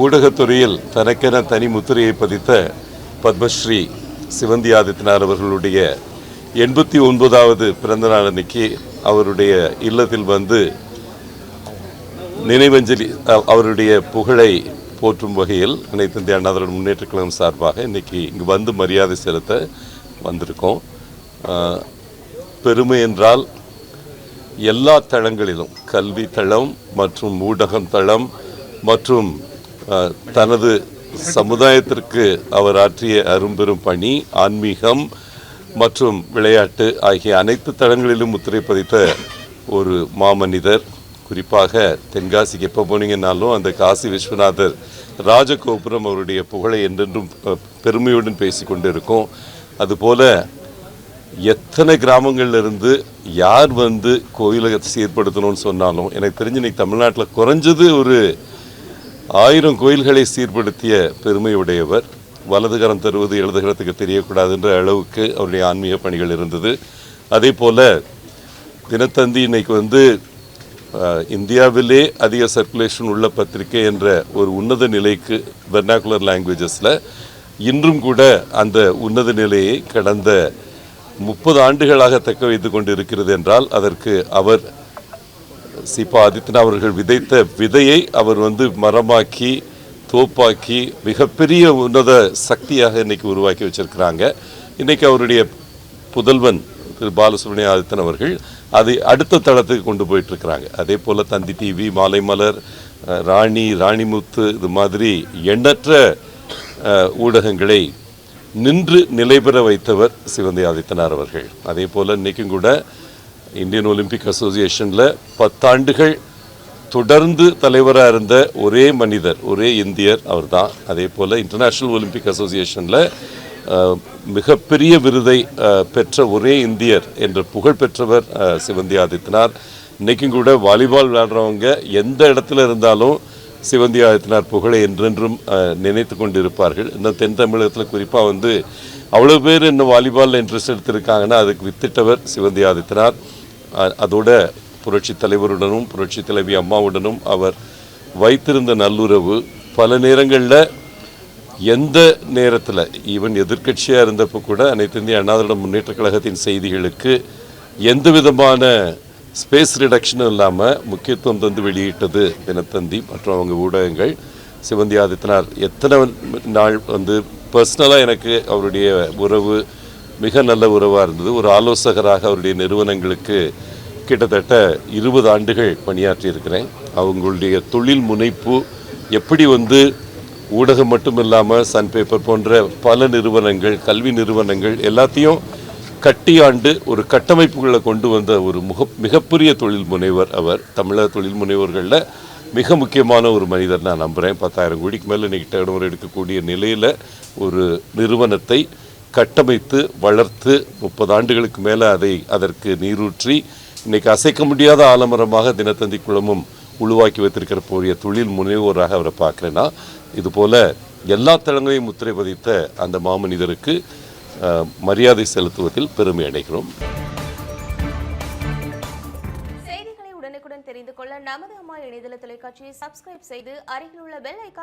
ஊடகத்துறையில் தனக்கென தனி முத்திரையை பதித்த பத்மஸ்ரீ சிவந்தி ஆதித்யநாத் அவர்களுடைய எண்பத்தி ஒன்பதாவது பிறந்த நாள் அன்னைக்கு அவருடைய இல்லத்தில் வந்து நினைவஞ்சலி அவருடைய புகழை போற்றும் வகையில் அனைத்து இந்திய அண்ணா திராவிட முன்னேற்ற கழகம் சார்பாக இன்னைக்கு இங்கு வந்து மரியாதை செலுத்த வந்திருக்கோம். பெருமை என்றால் எல்லா தளங்களிலும் கல்வி தளம் மற்றும் ஊடகம் தளம் மற்றும் தனது சமுதாயத்திற்கு அவர் ஆற்றிய அரும்பெரும் பணி ஆன்மீகம் மற்றும் விளையாட்டு ஆகிய அனைத்து தளங்களிலும் முத்திரை பதித்த ஒரு மாமனிதர். குறிப்பாக தென்காசிக்கு எப்போ போனீங்கன்னாலும் அந்த காசி விஸ்வநாதர் ராஜகோபுரம் அவருடைய புகழை என்றென்றும் பெருமையுடன் பெருமையுடன் பேசிக்கொண்டு இருக்கும் அதுபோல எத்தனை கிராமங்கள்லேருந்து யார் வந்து கோயிலை சீர்படுத்தணும்னு சொன்னாலும் எனக்கு தெரிஞ்சு இன்னைக்கு தமிழ்நாட்டில் குறைஞ்சது ஒரு ஆயிரம் கோயில்களை சீர்படுத்திய பெருமையுடையவர் வலதுகரம் தருவது இடதுகரத்துக்கு தெரியக்கூடாதுன்ற அளவுக்கு அவருடைய ஆன்மீக பணிகள் இருந்தது. அதே போல தினத்தந்தி இன்னைக்கு வந்து இந்தியாவிலே அதிக சர்க்குலேஷன் உள்ள பத்திரிகை என்ற ஒரு உன்னத நிலைக்கு வெர்னாகுலர் லாங்குவேஜஸில் இன்றும் கூட அந்த உன்னத நிலையை கடந்த முப்பது ஆண்டுகளாக தக்க வைத்து கொண்டு இருக்கிறது என்றால் அதற்கு அவர் சிபா ஆதித்யநாத் அவர்கள் விதைத்த விதையை அவர் வந்து மரமாக்கி தோப்பாக்கி மிகப்பெரிய உன்னத சக்தியாக இன்னைக்கு உருவாக்கி வச்சிருக்கிறாங்க. இன்னைக்கு அவருடைய புதல்வன் திரு பாலசுப்ரமணிய ஆதித்தன் அவர்கள் அதை அடுத்த தளத்துக்கு கொண்டு போயிட்டு இருக்கிறாங்க அதே போல் தந்தி டிவி மாலைமலர் ராணி ராணிமுத்து இது மாதிரி எண்ணற்ற ஊடகங்களை நின்று நிலைபெற வைத்தவர் சிவந்தி ஆதித்தனார் அவர்கள். அதே போல இன்றைக்கும் கூட இந்தியன் ஒலிம்பிக் அசோசியேஷனில் பத்தாண்டுகள் தொடர்ந்து தலைவராக இருந்த ஒரே மனிதர் ஒரே இந்தியர் அவர்தான். அதே போல் இன்டர்நேஷ்னல் ஒலிம்பிக் அசோசியேஷனில் மிகப்பெரிய விருதை பெற்ற ஒரே இந்தியர் என்ற புகழ் பெற்றவர் சிவந்தி ஆதித்யநாத். இன்றைக்கும் கூட வாலிபால் விளையாடுறவங்க எந்த இடத்துல இருந்தாலும் சிவந்தி ஆதித்யநாத் புகழை என்றென்றும் நினைத்து கொண்டு இருப்பார்கள் இன்னும் தென் தமிழகத்தில் குறிப்பாக வந்து அவ்வளோ பேர் இன்னும் வாலிபாலில் இன்ட்ரெஸ்ட் எடுத்திருக்காங்கன்னா அதுக்கு வித்திட்டவர் சிவந்தி ஆதித்யநாத். அதோட புரட்சி தலைவருடனும் புரட்சி தலைவி அம்மாவுடனும் அவர் வைத்திருந்த நல்லுறவு பல நேரங்களில் எந்த நேரத்தில் ஈவன் எதிர்க்கட்சியாக இருந்தப்போ கூட அனைத்து இந்திய அண்ணா முன்னேற்ற கழகத்தின் செய்திகளுக்கு எந்த விதமான ஸ்பேஸ் ரிடக்ஷனும் இல்லாமல் முக்கியத்துவம் தந்து வெளியிட்டது தினத்தந்தி மற்றும் அவங்க ஊடகங்கள். சிவந்தி ஆதித்தனார் எத்தனை நாள் வந்து பர்சனலாக எனக்கு அவருடைய உறவு மிக நல்ல உறவாக இருந்தது. ஒரு ஆலோசகராக அவருடைய நிறுவனங்களுக்கு கிட்டத்தட்ட இருபது ஆண்டுகள் பணியாற்றி இருக்கிறேன் அவங்களுடைய தொழில் முனைப்பு எப்படி வந்து ஊடகம் மட்டும் இல்லாமல் சன் பேப்பர் போன்ற பல நிறுவனங்கள் கல்வி நிறுவனங்கள் எல்லாத்தையும் கட்டியாண்டு ஒரு கட்டமைப்புகளை கொண்டு வந்த ஒரு முக மிகப்பெரிய தொழில் முனைவர் அவர். தமிழக தொழில் முனைவர்களில் மிக முக்கியமான ஒரு மனிதர் நான் நம்புகிறேன் பத்தாயிரம் கோடிக்கு மேலே இன்றைக்கி டேர்ன் எடுக்கக்கூடிய நிலையில் ஒரு நிறுவனத்தை கட்டமைத்து வளர்த்து முப்பது ஆண்டுகளுக்கு மேலே அதை அதற்கு நீரூற்றி இன்னைக்கு அசைக்க முடியாத ஆலமரமாக தினத்தந்தி குளமும் உருவாக்கி வைத்திருக்கிற போரிய தொழில் முனைவோராக அவரை பார்க்குறேன்னா இதுபோல் எல்லா தளங்களையும் முத்திரை பதித்த அந்த மாமனிதருக்கு மரியாதை செலுத்துவதில் பெருமை அடைகிறோம். செய்திகளை உடனுக்குடன் தெரிந்து கொள்ள நமது அம்மா இணையதள தொலைக்காட்சியை சப்ஸ்கிரைப் செய்து அருகில் உள்ள பெல் ஐக்கான்